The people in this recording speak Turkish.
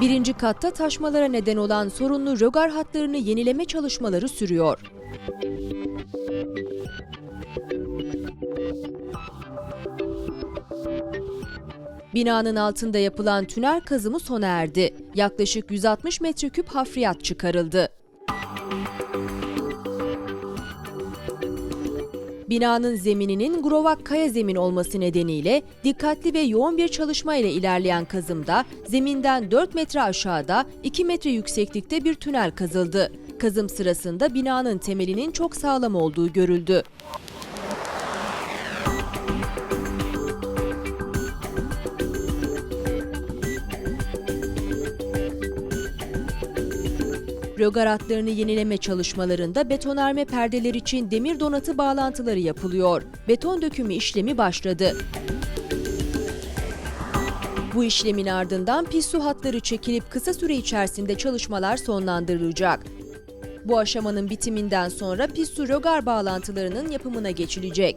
Birinci katta taşmalara neden olan sorunlu rögar hatlarını yenileme çalışmaları sürüyor. Binanın altında yapılan tünel kazımı sona erdi. Yaklaşık 160 metreküp hafriyat çıkarıldı. Binanın zemininin grovak kaya zemin olması nedeniyle dikkatli ve yoğun bir çalışma ile ilerleyen kazımda zeminden 4 metre aşağıda 2 metre yükseklikte bir tünel kazıldı. Kazım sırasında binanın temelinin çok sağlam olduğu görüldü. Rögar hatlarını yenileme çalışmalarında betonarme perdeler için demir donatı bağlantıları yapılıyor. Beton dökümü işlemi başladı. Bu işlemin ardından pis su hatları çekilip kısa süre içerisinde çalışmalar sonlandırılacak. Bu aşamanın bitiminden sonra pis su rögar bağlantılarının yapımına geçilecek.